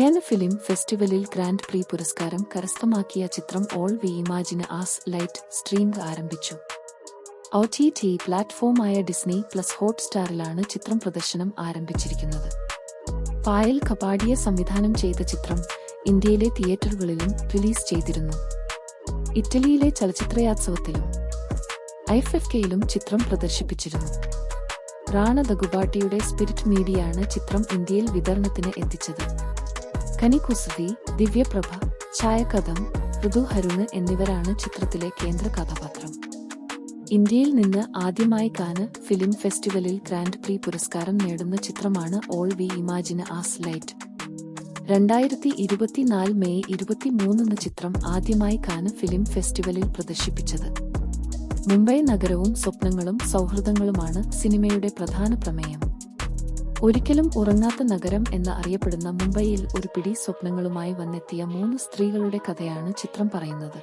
Film ഫെസ്റ്റിവലിൽ grand prix പുരസ്കാരം കരസ്ഥമാക്കിയ ചിത്രം all we imagine as light stream ആരംഭിച്ചു. ഒ ടി ടി പ്ലാറ്റ്ഫോമായ ഡിസ്നി പ്ലസ് ഹോട്ട്സ്റ്റാറിലാണ് ചിത്രം പ്രദർശനം ആരംഭിച്ചിരിക്കുന്നത്. പായൽ കപാടിയെ സംവിധാനം ചെയ്ത ചിത്രം ഇന്ത്യയിലെ തിയേറ്ററുകളിലും റിലീസ് ചെയ്തിരുന്നു. ഇറ്റലിയിലെ ചലച്ചിത്രയാത്സവത്തിലും ഐഫ് എഫ് കെയിലും ചിത്രം പ്രദർശിപ്പിച്ചിരുന്നു. റാണ ദഗുബാട്ടിയുടെ സ്പിരിറ്റ് മീഡിയയാണ് ചിത്രം ഇന്ത്യയിൽ വിതരണത്തിന് എത്തിച്ചത്. കനി കുസുതി ദിവ്യപ്രഭ ഛായകഥം ഋതു ഹരുണ് എന്നിവരാണ് ചിത്രത്തിലെ കേന്ദ്ര കഥാപാത്രം. ഇന്ത്യയിൽ നിന്ന് ആദ്യമായി കാന് ഫിലിം ഫെസ്റ്റിവലിൽ ഗ്രാൻഡ് പ്രീ പുരസ്കാരം നേടുന്ന ചിത്രമാണ് all we imagine as light. രണ്ടായിരത്തി ഇരുപത്തിനാല് മെയ് ഇരുപത്തിമൂന്നിന് ചിത്രം ആദ്യമായി കാന് ഫിലിം ഫെസ്റ്റിവലിൽ പ്രദർശിപ്പിച്ചത്. മുംബൈ നഗരവും സ്വപ്നങ്ങളും സൗഹൃദങ്ങളുമാണ് സിനിമയുടെ പ്രധാന പ്രമേയം. ഒരിക്കലും ഉറങ്ങാത്ത നഗരം എന്ന് അറിയപ്പെടുന്ന മുംബൈയിൽ ഒരു പിടി സ്വപ്നങ്ങളുമായി വന്നെത്തിയ മൂന്ന് സ്ത്രീകളുടെ കഥയാണ് ചിത്രം പറയുന്നത്.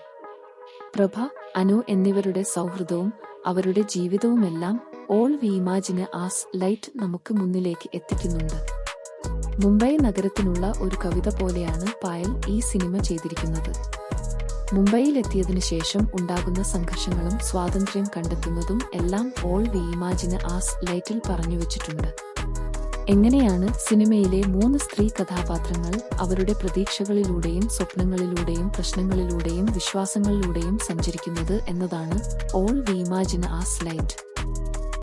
പ്രഭ അനു എന്നിവരുടെ സൗഹൃദവും അവരുടെ ജീവിതവുമെല്ലാം all we imagine as light നമുക്ക് മുന്നിലേക്ക് എത്തിക്കുന്നുണ്ട്. മുംബൈ നഗരത്തിനുള്ള ഒരു കവിത പോലെയാണ് പായൽ ഈ സിനിമ ചെയ്തിരിക്കുന്നത്. മുംബൈയിലെത്തിയതിനു ശേഷം ഉണ്ടാകുന്ന സംഘർഷങ്ങളും സ്വാതന്ത്ര്യം കണ്ടെത്തുന്നതും എല്ലാം ഓൾ വി ഇമാജിന് ആസ് ലൈറ്റിൽ പറഞ്ഞു വെച്ചിട്ടുണ്ട്. എങ്ങനെയാണ് സിനിമയിലെ മൂന്ന് സ്ത്രീ കഥാപാത്രങ്ങൾ അവരുടെ പ്രതീക്ഷകളിലൂടെയും സ്വപ്നങ്ങളിലൂടെയും പ്രശ്നങ്ങളിലൂടെയും വിശ്വാസങ്ങളിലൂടെയും സഞ്ചരിക്കുന്നത് എന്നതാണ് all we imagine as light